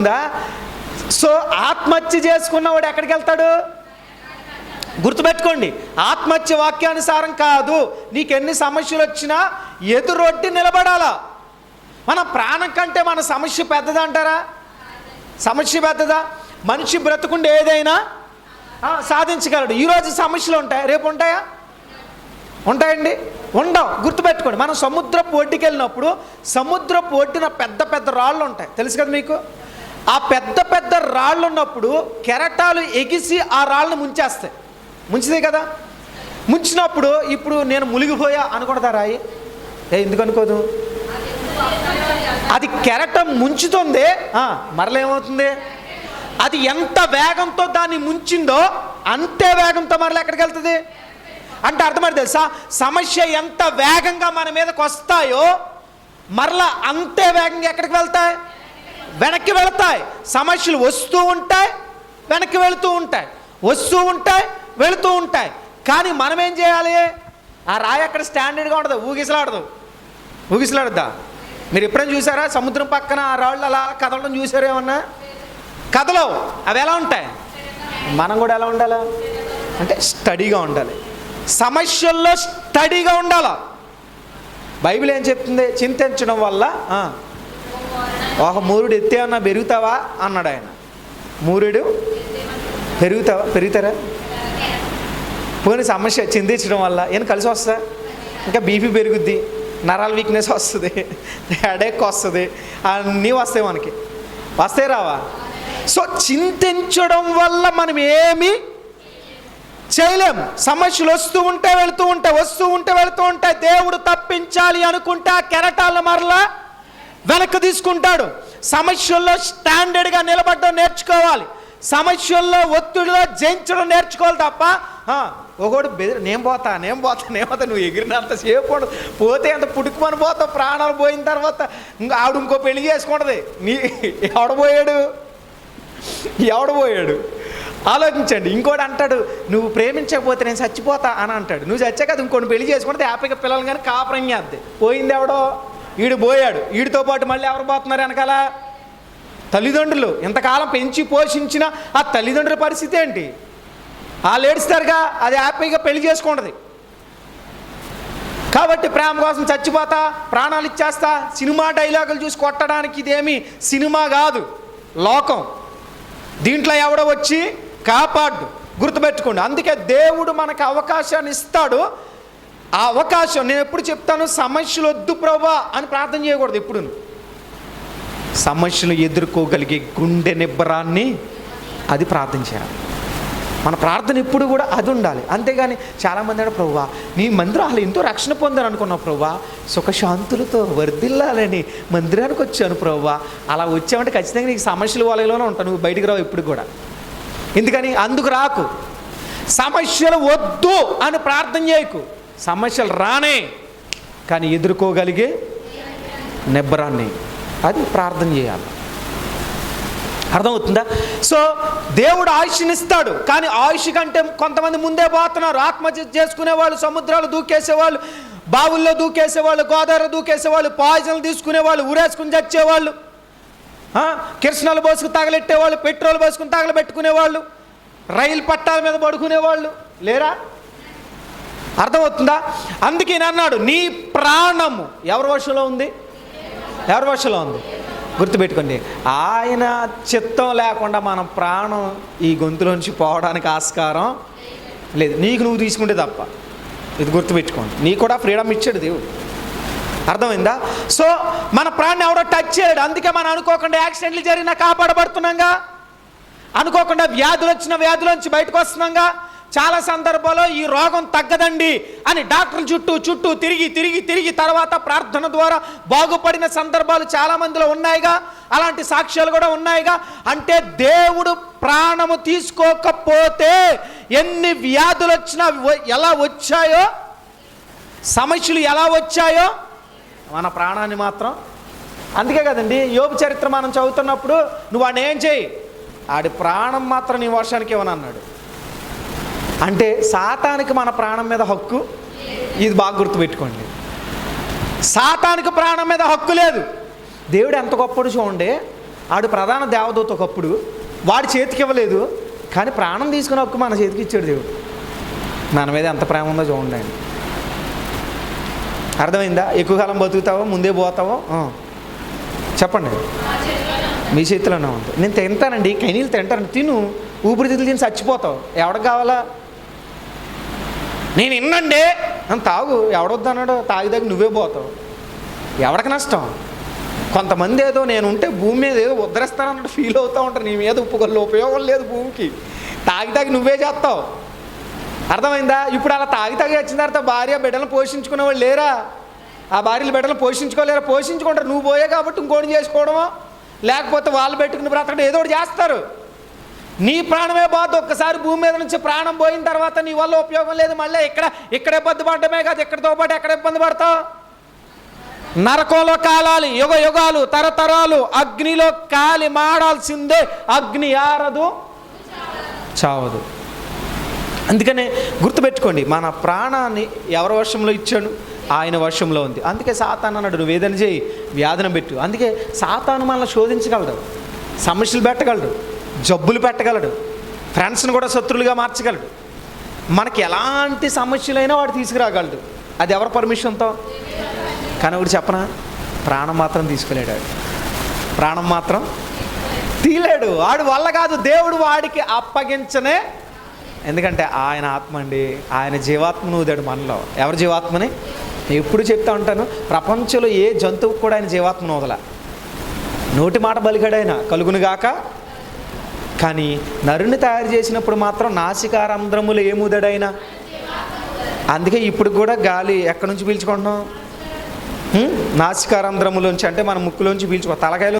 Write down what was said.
ఉందా? సో ఆత్మహత్య చేసుకున్నవాడు ఎక్కడికి వెళ్తాడు? గుర్తుపెట్టుకోండి ఆత్మహత్య వాక్యానుసారం కాదు. నీకు ఎన్ని సమస్యలు వచ్చినా ఎదురొడ్డి నిలబడాలా. మన ప్రాణం కంటే మన సమస్య పెద్దదా అంటారా? సమస్య పెద్దదా? మనిషి బ్రతుకుండే ఏదైనా సాధించగలడు. ఈరోజు సమస్యలు ఉంటాయి? రేపు ఉంటాయా? ఉంటాయండి. ఉండవు. గుర్తుపెట్టుకోండి మనం సముద్రపు ఒడ్డుకి వెళ్ళినప్పుడు సముద్రపు ఒడ్డున పెద్ద పెద్ద రాళ్ళు ఉంటాయి. తెలుసు కదా మీకు? ఆ పెద్ద పెద్ద రాళ్ళు ఉన్నప్పుడు కెరటాలు ఎగిసి ఆ రాళ్ళను ముంచేస్తాయి. ముంచుతాయి కదా? ముంచినప్పుడు ఇప్పుడు నేను మునిగిపోయా అనుకుంటా రాయి? ఏ ఎందుకు అనుకోదు? అది కెరటం ముంచుతుంది. మరలేమవుతుంది? అది ఎంత వేగంతో దాన్ని ముంచిందో అంతే వేగంతో మరలా ఎక్కడికి వెళ్తుంది? అంటే అర్థమని తెలుసా? సమస్య ఎంత వేగంగా మన మీదకి వస్తాయో మరలా అంతే వేగంగా ఎక్కడికి వెళ్తాయి? వెనక్కి వెళతాయి. సమస్యలు వస్తూ ఉంటాయి వెనక్కి వెళుతూ ఉంటాయి. వస్తూ ఉంటాయి వెళుతూ ఉంటాయి. కానీ మనం ఏం చేయాలి? ఆ రాయి అక్కడ స్టాండర్డ్గా ఉండదు ఊగిసలాడదు. ఊగిసలాడద్దా? మీరు ఎప్పుడైనా చూసారా? సముద్రం పక్కన ఆ రాళ్ళు అలా కదలడం చూసారేమన్నా ఏమన్నా? అవి ఎలా ఉంటాయి? మనం కూడా ఎలా ఉండాలి? అంటే స్టడీగా ఉండాలి. సమస్యల్లో స్టడీగా ఉండాలి? బైబిల్ ఏం చెప్తుంది? చింతించడం వల్ల ఒక మూరుడు ఎత్తే అన్నా పెరుగుతావా? అన్నాడు ఆయన. మూరుడు పెరుగుతావా? పెరుగుతారా? పోనీ సమస్య చింతించడం వల్ల ఏం కలిసి వస్తా? ఇంకా బీపీ పెరుగుద్ది నరాల వీక్నెస్ వస్తుంది హెడేక్ వస్తుంది అన్నీ వస్తాయి మనకి. వస్తాయి రావా? సో చింతించడం వల్ల మనం ఏమి చేయలేం. సమస్యలు వస్తూ ఉంటే వెళుతూ ఉంటాయి వస్తూ ఉంటే వెళుతూ ఉంటాయి. దేవుడు తప్పించాలి అనుకుంటే ఆ కెరటాలను మరలా వెనక్కి తీసుకుంటాడు. సమస్యల్లో స్టాండర్డ్గా నిలబడడం నేర్చుకోవాలి. సమస్యల్లో ఒత్తిడిలో జయించడం నేర్చుకోవాలి తప్ప ఆ, ఒకడు బెదిరి నేను పోతా నేను పోతా నేను పోతా నువ్వు ఎగిరినంత సేపు పోతే అంత పుట్టుకుమని పోతావు ప్రాణాలు పోయిన తర్వాత ఇంకా ఆవిడ ఇంకో పెళ్ళి చేసుకుంటుంది. నీ ఎవడపోయాడు ఎవడపోయాడు ఆలోచించండి. ఇంకోటి అంటాడు నువ్వు ప్రేమించకపోతే నేను చచ్చిపోతా అని అంటాడు. నువ్వు చచ్చాక అది ఇంకోటి పెళ్ళి చేసుకుంటే హ్యాపీగా పిల్లలు కానీ కాపురం చేద్ది. పోయింది ఎవడో? ఈడు పోయాడు. ఈడితో పాటు మళ్ళీ ఎవరు పోతున్నారు వెనకాల? తల్లిదండ్రులు. ఇంతకాలం పెంచి పోషించిన ఆ తల్లిదండ్రుల పరిస్థితి ఏంటి? వాళ్ళు ఏడుస్తారుగా అది హ్యాపీగా పెళ్ళి చేసుకుంటుంది. కాబట్టి ప్రేమ కోసం చచ్చిపోతా ప్రాణాలు ఇచ్చేస్తా సినిమా డైలాగులు చూసి కొట్టడానికి ఇదేమి సినిమా కాదు లోకం. దీంట్లో ఎవడో వచ్చి కాపాడు గుర్తుపెట్టుకోండి. అందుకే దేవుడు మనకు అవకాశాన్ని ఇస్తాడు. ఆ అవకాశం నేను ఎప్పుడు చెప్తాను సమస్యలు వద్దు ప్రభా అని ప్రార్థన చేయకూడదు ఎప్పుడు సమస్యలు ఎదుర్కోగలిగే గుండె నిబ్బరాన్ని అది ప్రార్థన చేయాలి. మన ప్రార్థన ఎప్పుడు కూడా అది ఉండాలి. అంతేగాని చాలామంది అంటే ప్రభువా నీ మందిరాలు ఎంతో రక్షణ పొందాను అనుకున్నావు ప్రభువా సుఖశాంతులతో వర్ధిల్లాలని మందిరానికి వచ్చాను ప్రభువా అలా వచ్చామంటే ఖచ్చితంగా నీకు సమస్యలు వలయలోనే ఉంటాను నువ్వు బయటికి రావు ఎప్పుడు కూడా. ఎందుకని? అందుకు రాకు. సమస్యలు వద్దు అని ప్రార్థన చేయకు. సమస్యలు రానే కానీ ఎదుర్కోగలిగే నిబ్బరాన్ని. అది ప్రార్థన చేయాలి. అర్థమవుతుందా? సో దేవుడు ఆయుష్ని ఇస్తాడు కానీ ఆయుష్ కంటే కొంతమంది ముందే పోతున్నారు. ఆత్మహత్య చేసుకునే వాళ్ళు సముద్రాలు దూకేసేవాళ్ళు బావుల్లో దూకేసేవాళ్ళు గోదావరి దూకేసేవాళ్ళు పాయిజన్లు తీసుకునేవాళ్ళు ఊరేసుకుని చచ్చేవాళ్ళు ఆ, కిరసనాలు పోసుకుని తగలెట్టేవాళ్ళు పెట్రోల్ పోసుకుని తగలబెట్టుకునేవాళ్ళు రైలు పట్టాల మీద పడుకునేవాళ్ళు. లేరా? అర్థమవుతుందా? అందుకే నేను అన్నాడు నీ ప్రాణము. ఎవరి వర్షంలో ఉంది? ఎవరి వర్షంలో ఉంది? గుర్తుపెట్టుకోండి ఆయన చిత్తం లేకుండా మన ప్రాణం ఈ గొంతులోంచి పోవడానికి ఆస్కారం లేదు. నీకు నువ్వు తీసుకుంటే తప్ప. ఇది గుర్తుపెట్టుకోండి నీకు కూడా ఫ్రీడమ్ ఇచ్చాడు దేవుడు. అర్థమైందా? సో మన ప్రాణం ఎవడో టచ్ చేయడు. అందుకే మనం అనుకోకుండా యాక్సిడెంట్లు జరిగినా కాపాడబడుతున్నాగా. అనుకోకుండా వ్యాధులు వచ్చిన వ్యాధుల నుంచి బయటకు వస్తున్నాగా. చాలా సందర్భాల్లో ఈ రోగం తగ్గదండి అని డాక్టర్ చుట్టూ చుట్టూ తిరిగి తిరిగి తిరిగి తర్వాత ప్రార్థన ద్వారా బాగుపడిన సందర్భాలు చాలా మందిలో ఉన్నాయిగా. అలాంటి సాక్ష్యాలు కూడా ఉన్నాయిగా. అంటే దేవుడు ప్రాణము తీసుకోకపోతే ఎన్ని వ్యాధులు వచ్చినా ఎలా వచ్చాయో సమస్యలు ఎలా వచ్చాయో మన ప్రాణాన్ని మాత్రం. అందుకే కదండి యోగ చరిత్ర మనం చదువుతున్నప్పుడు నువ్వు వాడిని ఏం చేయి? ఆడి ప్రాణం మాత్రం నీ వర్షానికి ఇవ్వను అన్నాడు అంటే సాతానికి మన ప్రాణం మీద హక్కు? ఇది బాగా గుర్తుపెట్టుకోండి. సాతానికి ప్రాణం మీద హక్కు లేదు. దేవుడు ఎంత గొప్పడు చూడండి. ఆడు ప్రధాన దేవదూత ఒకప్పుడు. వాడి చేతికి ఇవ్వలేదు. కానీ ప్రాణం తీసుకునే హక్కు మన చేతికి ఇచ్చాడు దేవుడు. మన మీద ఎంత ప్రేమ ఉందో చూడండి ఆయన. అర్థమైందా? ఎక్కువ కాలం బతుకుతావో? ముందే పోతావో? చెప్పండి. మీ చేతిలోనే ఉంది. నేను తింటానండి. కైనీళ్ళు తింటాను. తిను. ఊపిరితిత్తులు తిని చచ్చిపోతావు. ఎవడికి కావాలా? నేను ఇన్నండే. నన్ను తాగు ఎవడొద్దన్నాడు? తాగి నువ్వే పోతావు. ఎవడికి నష్టం? కొంతమంది ఏదో నేను ఉంటే భూమి మీద ఏదో ఉద్ధరిస్తానన్నట్టు ఫీల్ అవుతూ ఉంటారు. నీ మీద ఉప్పుకొల్ల ఉపయోగం లేదు భూమికి. తాగి తాగి నువ్వే చేస్తావు. అర్థమైందా? ఇప్పుడు అలా తాగి తాగి వచ్చిన తర్వాత భార్య బిడ్డలను పోషించుకునే వాళ్ళు లేరా? ఆ భార్యలు బిడ్డలు పోషించుకోలేరా? పోషించుకుంటారు. నువ్వు పోయే కాబట్టి ఇంకోటి చేసుకోవడమో? లేకపోతే వాళ్ళు పెట్టుకుని బ్రతకడం ఏదో ఒకటి చేస్తారు. నీ ప్రాణమే బాధ. ఒక్కసారి భూమి మీద నుంచి ప్రాణం పోయిన తర్వాత నీ వల్ల ఉపయోగం లేదు. మళ్ళీ ఇక్కడ ఇక్కడ ఇబ్బంది పడటమే కాదు. ఇక్కడితో పాటు ఎక్కడ ఇబ్బంది పడతావు నరకంలో కాలాలి. యుగ యుగాలు తరతరాలు. అగ్నిలో కాలి మాడాల్సిందే. అగ్ని ఆరదు చావదు. అందుకనే గుర్తుపెట్టుకోండి మన ప్రాణాన్ని ఎవరి వర్షంలో ఇచ్చాడు? ఆయన వర్షంలో ఉంది. అందుకే సాతాన్ అన్నాడు నువ్వు ఏదైనా చేయి వ్యాధన పెట్టు. అందుకే సాతాను మనల్ని శోధించగలడు. సమస్యలు పెట్టగలడు. జబ్బులు పెట్టగలడు. ఫ్రెండ్స్ని కూడా శత్రులుగా మార్చగలడు. మనకి ఎలాంటి సమస్యలైనా వాడు తీసుకురాగలడు. అది ఎవరి పర్మిషన్తో? కానీ ఒకటి చెప్పనా? ప్రాణం మాత్రం తీసుకులేడు వాడు. ప్రాణం మాత్రం తీలేడు. వాడు వల్ల కాదు దేవుడు వాడికి అప్పగించనే. ఎందుకంటే ఆయన ఆత్మ అండి. ఆయన జీవాత్మను ఊదాడు మనలో. ఎవరి జీవాత్మని? ఎప్పుడు చెప్తా ఉంటాను ప్రపంచంలో ఏ జంతువుకు కూడా ఆయన జీవాత్మను వదల నోటి మాట బలిగడైన కలుగునుగాక కానీ నరుని తయారు చేసినప్పుడు మాత్రం నాసికారంధ్రములు ఏముదడైనా అందుకే ఇప్పుడు కూడా గాలి ఎక్కడి నుంచి పీల్చుకుంటున్నాం హ్మ్? నాసికారంధ్రములోంచి అంటే మన ముక్కులోంచి పీల్చుకో తలకాయలో